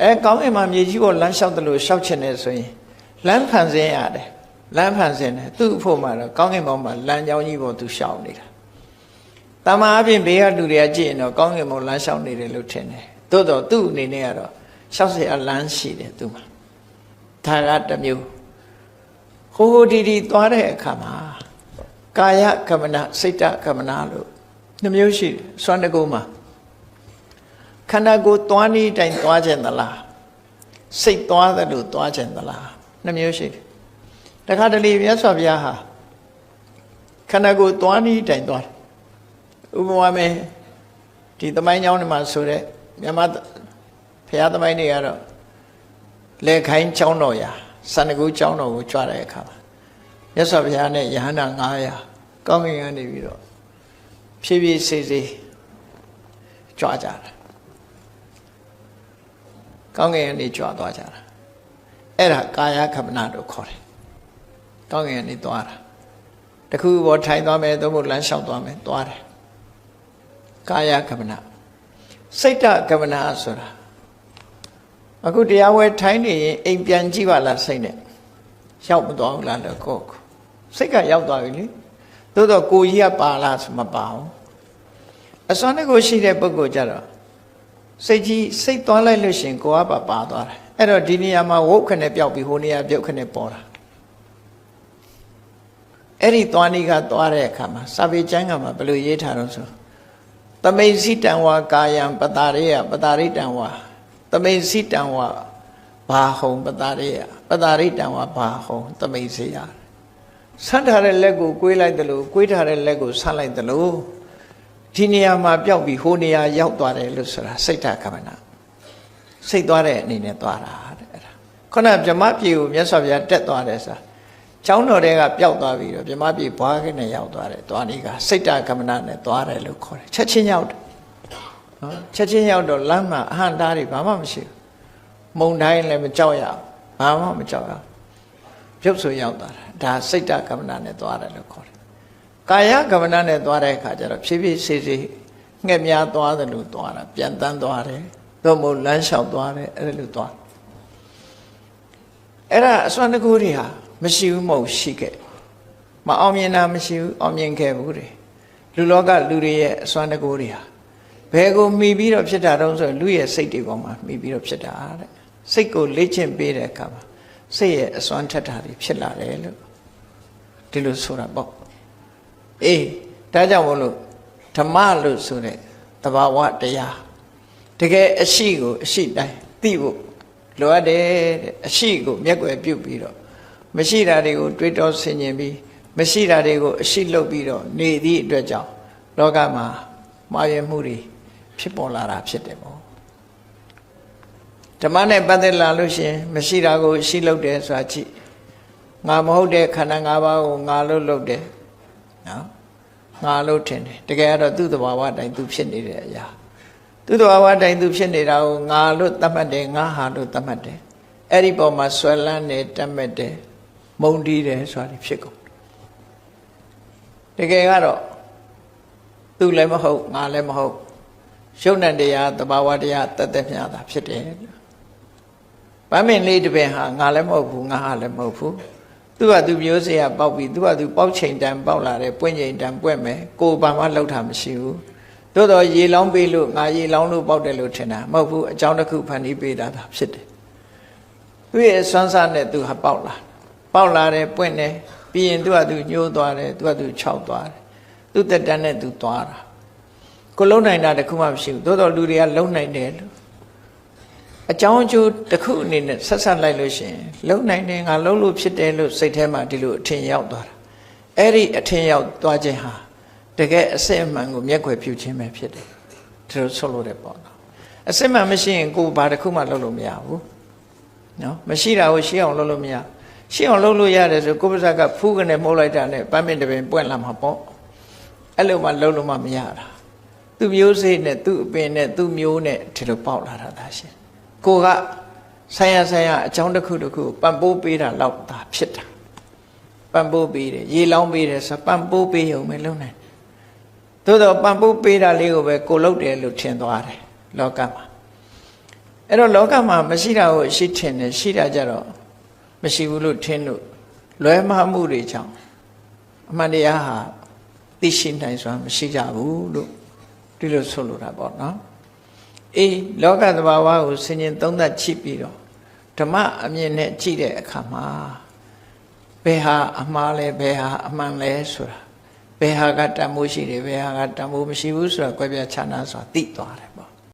အဲကောင်းကင်မှာမြေကြီးကိုလမ်းလျှောက်တယ်လို့လျှောက်ချင်တယ်ဆိုရင်လမ်းဖန်ဆင်းရတယ်လမ်းဖန်ဆင်းတယ်သူ့အဖို့မှာတော့ကောင်းကင်ဘောင်မှာလမ်းကြောင်းကြီးပေါ်သူရှောက်နေတာတမန်အပြင်ဘေးကလူတွေကကြည့်ရင်တော့ကောင်းကင်ဘောင်လမ်းလျှောက်နေတယ်လို့ထင်တယ်သို့တော့သူ့အနေနဲ့ကတော့လျှောက်เสียလမ်းရှိတယ်သူ့မှာဒါကတစ်မျိုးဟိုဟိုဒီဒီသွားတဲ့အခါမှာကာယကမ္မနာစိတ်တကမ္မနာလို့နှမျိုးရှိတယ်စွမ်းတကုံးမှာ ခန္ဓာကိုယ်သွားနည်းတိုင်သွားခြင်းသလားစိတ်သွားတယ်လို့သွားခြင်းသလားနှမျိုးရှိတယ်တခါတလေမြတ်စွာဘုရားဟာခန္ဓာကိုယ်သွားနည်းတိုင်သွားတယ်ဥပမာမယ်ဒီသမိုင်းကြောင်းတွေမှာဆိုတဲ့မြန်မာဘုရားသမိုင်းတွေကတော့လေခိုင်းကျောင်းတော်ရာစန္ဒကူကျောင်းတော်ကိုကြွတဲ့အခါမှာမြတ်စွာဘုရားနဲ့ယဟန္တာ900ကောင်းကင်ကနေပြီးတော့ဖြည်းဖြည်းစေးစေးကြွကြတာ ကောင်းကင်ကနေကြွသွားကြတာအဲ့ဒါကာယကမ္မနာလို့ခေါ်တယ်ကောင်းကင်ကနေသွားတာတခုဘောထိုင်သွားမယ်သို့မဟုတ်လမ်းလျှောက်သွားမယ်သွားတယ်ကာယကမ္မနာစိတ်တကမ္မနာဆိုတာအခုတရားဝဲထိုင်နေရင်အိမ်ပြန်ကြည့်ပါလားစိတ်နဲ့ရောက်မသွားဘူးလားတော့ကိုယ်ကိုစိတ်ကရောက်သွားပြီလေသို့တော့ကိုကြီးကပါလားဆိုမပါဘူးအစွမ်းတကိုရှိတဲ့ပုဂ္ဂိုလ်ကြတော့ စိတ်ကြီးစိတ်သွားလိုက်လို့ရှရင်ကိုယ်ကပါပါသွားတယ်အဲ့တော့ဒီနေရာမှာဝုတ်ခနဲ့ပျောက်ပြီးဟိုနေရာပြုတ်ခနဲ့ပေါ်တာအဲ့ဒီသွားနေကသွားတဲ့အခါမှာစာပေကျမ်းကမှာဘယ်လိုရေးထားတော့ဆိုသမိန်စီတံဝါကာယံပတာရိယပတာရိတံဝါသမိန်စီတံဝါဘာဟုံပတာရိယပတာရိတံဝါဘာဟုံသမိန်စေရဆန့်ထားတဲ့လက်ကိုကွေးလိုက်တယ်လို့ကွေးထားတဲ့လက်ကိုဆန့်လိုက်တယ်လို့ ဒီနေရာမှာပျောက်ပြီးဟိုနေရာရောက်သွားတယ်လို့ဆိုတာစိတ်ဓာတ်ကမ္မနာစိတ်သွားတဲ့အနေနဲ့သွားတာတဲ့အဲ့ဒါခုနဗြဟ္မပြေကိုမြတ်စွာဘုရားတက်သွားတယ်ဆိုတာကျောင်းတော်တွေကပျောက်သွားပြီးတော့ဗြဟ္မပြေဘွားကနေရောက်သွားတယ်သွားနေကစိတ်ဓာတ်ကမ္မနာနဲ့သွားတယ်လို့ခေါ်တယ်ချက်ချင်းရောက်တယ်နော်ချက်ချင်းရောက်တော့လမ်းမှာအဟံတားတွေဘာမှမရှိဘူးမုံတိုင်းလည်းမကြောက်ရဘူးဘာမှမကြောက်ရဘူးပြုတ်ဆိုရောက်သွားတာဒါစိတ်ဓာတ်ကမ္မနာနဲ့သွားတယ်လို့ခေါ်တယ် ကာယကမ္မနာနဲ့သွားတဲ့အခါကျတော့ဖြည်းဖြည်းစေးစေးငှက်များသွားတယ်လို့သွားတာပြန်တန်းသွားတယ်သို့မဟုတ်လမ်းလျှောက်သွားတယ်အဲ့လိုသွားအဲ့ဒါအစွမ်းတကူတွေဟာမရှိဘူးမဟုတ်ရှိခဲ့မအောင်မြင်တာမရှိဘူးအောင်မြင်ခဲ့ဘူးတွေလူလောကလူတွေရဲ့အစွမ်းတကူတွေဟာဘယ်ကိုမှီပြီးတော့ဖြစ်တာတုံးဆိုရင်လူရဲ့စိတ်တွေပေါ်မှာမှီပြီးတော့ဖြစ်တာတဲ့စိတ်ကိုလေ့ကျင့်ပေးတဲ့အခါမှာစိတ်ရဲ့အစွမ်းထက်တာတွေဖြစ်လာတယ်လို့ဒီလိုဆိုတာပေါ့ အေးဒါကြောင့်မို့လို့ဓမ္မလို့ဆိုတဲ့သဘာဝတရားတကယ်အရှိကိုအရှိတိုင်းသိဖို့လိုအပ်တယ်တဲ့အရှိကိုမျက်ွယ်ပြုတ်ပြီးတော့မရှိတာတွေကိုတွေးတောဆင်ခြင်ပြီးမရှိတာတွေကိုအရှိလုပ်ပြီးတော့နေသည့်အတွက်ကြောင့်လောကမှာမှားယွင်းမှုတွေဖြစ်ပေါ်လာတာဖြစ်တယ်ပေါ့ဓမ္မနဲ့ပတ်သက်လာလို့ရှရင်မရှိတာကိုအရှိလုပ်တယ်ဆိုတာကြည့်ငါမဟုတ်တဲ့ခန္ဓာ၅ပါးကိုငါလို့လုပ်တယ် နော်ငါလို့ထင်တယ်တကယ်ကတော့သူ့သဘာဝတိုင်းသူဖြစ်နေတဲ့အရာသူ့သဘာဝတိုင်းသူဖြစ်နေတာကိုငါလို့သတ်မှတ်တယ်ငါဟာလို့သတ်မှတ်တယ်အဲ့ဒီပေါ်မှာဆွဲလန်းတယ်တတ်မဲ့တယ်မုံတီးတယ်ဆိုတာဖြစ်ကုန်တကယ်ကတော့သူလည်းမဟုတ်ငါလည်းမဟုတ်ရုပ်နဲ့တရားသဘာဝတရားတတ်တဲ့မြတာဖြစ်တယ်ဗမ်းမင်းလေးတစ်ပင်ဟာငါလည်းမဟုတ်ဘူးငါဟာလည်းမဟုတ်ဘူး သူကသူမျိုးစေ့ကပေါက်ပြီးသူကသူပေါက်ချိန်တန်ပေါက်လာတယ်ပွင့်ချိန်တန်ပွက်မယ်ကိုယ်ဘာမှလှုပ်တာမရှိဘူးသို့တော့ရေလောင်းပေးလို့ငါရေလောင်းလို့ပေါက်တယ်လို့ထင်တာမဟုတ်ဘူးအကြောင်းတစ်ခုဖန်တီးပေးတာဒါဖြစ်တယ်သူရဲ့စွမ်းစားနဲ့သူဟာပေါက်လာပေါက်လာတယ်ပွင့်တယ်ပြီးရင်သူကသူညှိုးသွားတယ်သူကသူခြောက်သွားတယ်သူတက်တန်းနဲ့သူသွားတာကိုလုံးနိုင်တာတစ်ခုမှမရှိဘူးသို့တော့လူတွေကလုံးနိုင်တယ်လို့ အကြောင်းအကျိုးတစ်ခုအနေနဲ့ဆက်ဆက်လိုက်လို့ရှိရင်လုံနိုင်တယ်ငါလုံလို့ဖြစ်တယ်လို့စိတ်ထဲမှာဒီလိုအထင်ရောက်သွားတာအဲ့ဒီအထင်ရောက်သွားခြင်းဟာတကယ်အစစ်အမှန်ကိုမျက်ွယ်ပြုခြင်းပဲဖြစ်တယ်ဒီလိုဆိုလို့တယ်ပေါ့နော်အစစ်မှန်မရှိရင်ကိုယ်ဘာတစ်ခုမှလုပ်လို့မရဘူးနော်မရှိတာကိုရှင်းအောင်လုပ်လို့မရရှင်းအောင်လုပ်လို့ရတယ်ဆိုကိုယ်ပါဇက်ကဖူးကနေမှုတ်လိုက်တာနဲ့ပန်းမင်တပင်ပွင့်လာမှာပေါ့အဲ့လိုမှလုပ်လို့မှမရတာသူမျိုးစေ့နဲ့သူအပင်နဲ့သူမျိုးနဲ့ဒီလိုပေါက်လာတာဒါရှင် ကိုကဆိုင်ရဆိုင်ရအကြောင်းတစ်ခုတစ်ခုပံ့ပိုးပေးတာလောက်သာဖြစ်တာပံ့ပိုးပေးတယ်ရေလောင်းပေးတယ်ဆိုပံ့ပိုးပေးရုံပဲလုံးနိုင်သို့တော့ပံ့ပိုးပေးတာလေးကိုပဲကိုလုပ်တယ်လို့ထင်သွားတယ်လောကမှာအဲ့တော့လောကမှာမရှိတာကိုရှိထင်တယ်ရှိတာကြတော့မရှိဘူးလို့ထင်လို့လွဲမှားမှုတွေကြောင့်အမှန်တရားဟာသိရှိနိုင်စွာမရှိကြဘူးလို့ဒီလိုဆိုလိုတာပေါ့နော် အေးလောကသဘာဝကိုဆင်ញင်သုံးသပ်ချိပြီးတော့ဓမ္မအမြင်နဲ့ကြည့်တဲ့အခါမှာဘယ်ဟာအမှားလဲဘယ်ဟာအမှန်လဲဆိုတာဘယ်ဟာကတန်မိုးရှိတယ်ဘယ်ဟာကတန်မိုးမရှိဘူးဆိုတာကြွယ်ပြခြားနာစွာသိသွားတယ်ပေါ့